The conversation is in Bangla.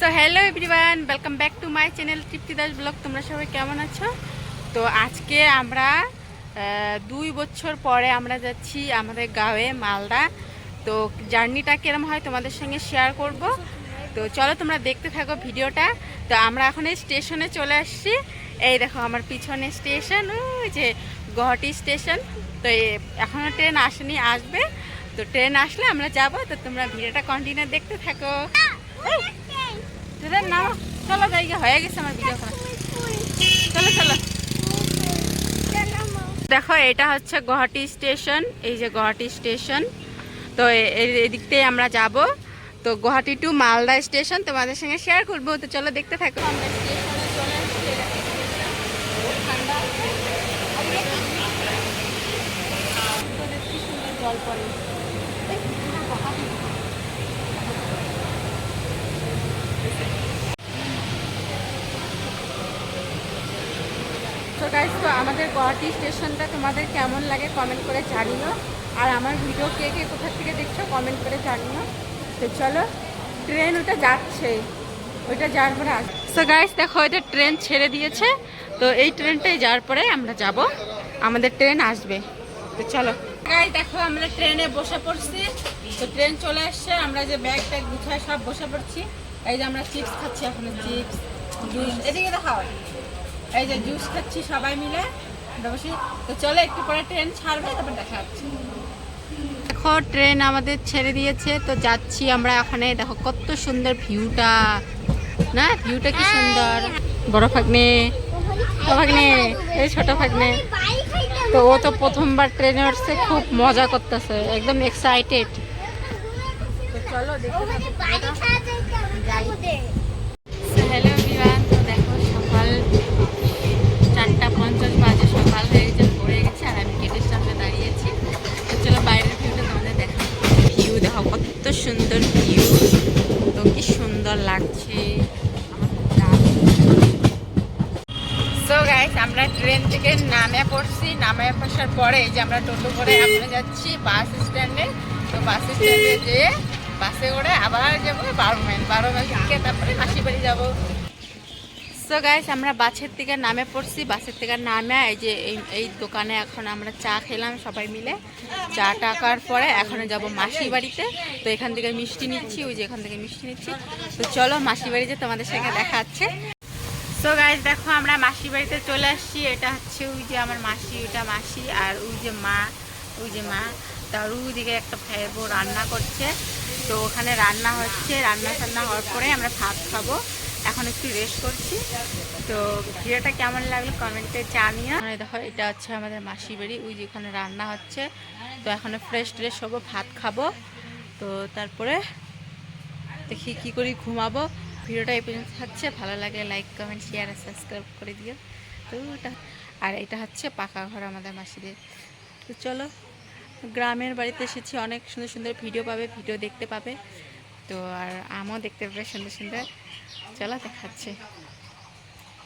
So hello everyone welcome back to my channel Tripti Das vlog তোমরা সবাই কেমন আছো? তো আজকে আমরা দুই বছর পরে আমরা যাচ্ছি আমাদের গাঁয়ে মালদা। তো জার্নিটা কিরম হয় তোমাদের সঙ্গে শেয়ার করব। তো চলো তোমরা দেখতে থাকো ভিডিওটা। তো আমরা এখন এই স্টেশনে চলে আসছি। এই দেখো আমার পিছনে স্টেশন ওই যে গুয়াহাটি স্টেশন তো এ- এখনও ট্রেন আসেনি, আসবে। তো ট্রেন আসলে আমরা যাব। তো তোমরা ভিডিওটা কন্টিনিউ দেখতে থাকো। নাও চলো জায়গা হয়ে গেছে আমার চলো চলো। দেখো, এটা হচ্ছে গুয়াহাটি স্টেশন, এই যে গুয়াহাটি স্টেশন। তো এদিক থেকে আমরা যাব। তো গুয়াহাটি টু মালদা স্টেশন, তোমাদের সঙ্গে শেয়ার করব। তো চলো, দেখতে থাকো। এটা স্টেশন। খুব ঠান্ডা আছে। আর এই দেখো। তো দেখছি সুন্দর জল পড়ে এই, না, গুয়াহাটি। তো গাইজ তো আমাদের গুয়াহাটি স্টেশনটা তোমাদের কেমন লাগে কমেন্ট করে জানিও। আর আমার ভিডিও কে কে কোথা থেকে দেখছ কমেন্ট করে জানিও। তো চলো ট্রেন ওটা যাচ্ছে। ওইটা যাওয়ার পরে আস তো গাইজ দেখো এটা ট্রেন ছেড়ে দিয়েছে। তো এই ট্রেনটাই যাওয়ার পরে আমরা যাব। আমাদের ট্রেন আসবে। তো চলো। গাইজ দেখো, আমরা ট্রেনে বসে পড়ছি। তো ট্রেন চলে আসছে। আমরা যে ব্যাগ ট্যাগ গুছায় সব বসে পড়ছি। এই যে আমরা চিপস খাচ্ছি এখন চিপস এদিকে দেখাও। এই যে জুস খাচ্ছি সবাই মিলে। বসে। তো চলো একটু পরে ট্রেন ছাড়বে তারপর দেখা হচ্ছে। দেখো ট্রেন আমাদের ছেড়ে দিয়েছে তো যাচ্ছি আমরা ওখানে দেখো কত সুন্দর ভিউটা। না ভিউটা কি সুন্দর? বড় ফাগনে ফাগনে এই ছোট ফাগনে তো ও তো প্রথমবার ট্রেনে উঠছে খুব মজা করতেছে একদম এক্সাইটেড তো চলো দেখো। সুন্দর লাগছে। সো গাইস আমরা ট্রেন থেকে নামে পড়ছি। নামে বসার পরে যে আমরা টোটো করে আমরা যাচ্ছি বাস স্ট্যান্ডে তো বাস স্ট্যান্ডে যেয়ে বাসে করে আবার যাব বারো মাইল বারো মাইল থেকে তারপরে মাসি বাড়ি যাব। সো গাইস আমরা বাসের থেকে নামে পড়ছি। বাসের থেকে নামে এই যে এই দোকানে এখন আমরা চা খেলাম সবাই মিলে। চা টাকার পরে এখন যাব মাসি বাড়িতে। তো এখান থেকে মিষ্টি নিচ্ছি, ওই যে এখান থেকে মিষ্টি নিচ্ছি। তো চলো মাসি বাড়িতে তোমাদের সঙ্গে দেখা হচ্ছে। সো গাইস দেখো আমরা মাসি বাড়িতে চলে আসছি। এটা হচ্ছে ওই যে আমার মাসি, ওইটা মাসি আর ওই যে মা, ওই যে মা। তার ওইদিকে একটা ভাইয়ের রান্না করছে। তো ওখানে রান্না হচ্ছে, রান্না টান্না হওয়ার পরে আমরা ভাত খাব। এখন একটু রেস্ট করছি। তো ভিডিওটা কেমন লাগল কমেন্টে আর দেখো, এটা হচ্ছে আমাদের মাসি বাড়ি, ওই যেখানে রান্না হচ্ছে। তো এখন ফ্রেশ ট্রেশ হব, ভাত খাব। তো তারপরে দেখি কি করি ঘুমাবো। ভিডিওটা এই পর্যন্ত থাকছে, ভালো লাগে লাইক কমেন্ট শেয়ার আর সাবস্ক্রাইব করে দিও। তো ওটা। আর এটা হচ্ছে পাকা ঘর আমাদের মাসিদের। তো চলো, গ্রামের বাড়িতে এসেছি, অনেক সুন্দর সুন্দর ভিডিও পাবে, ভিডিও দেখতে পাবে। তো আর আমও দেখতে পাবে সুন্দর সুন্দর। চলো দেখাচ্ছে।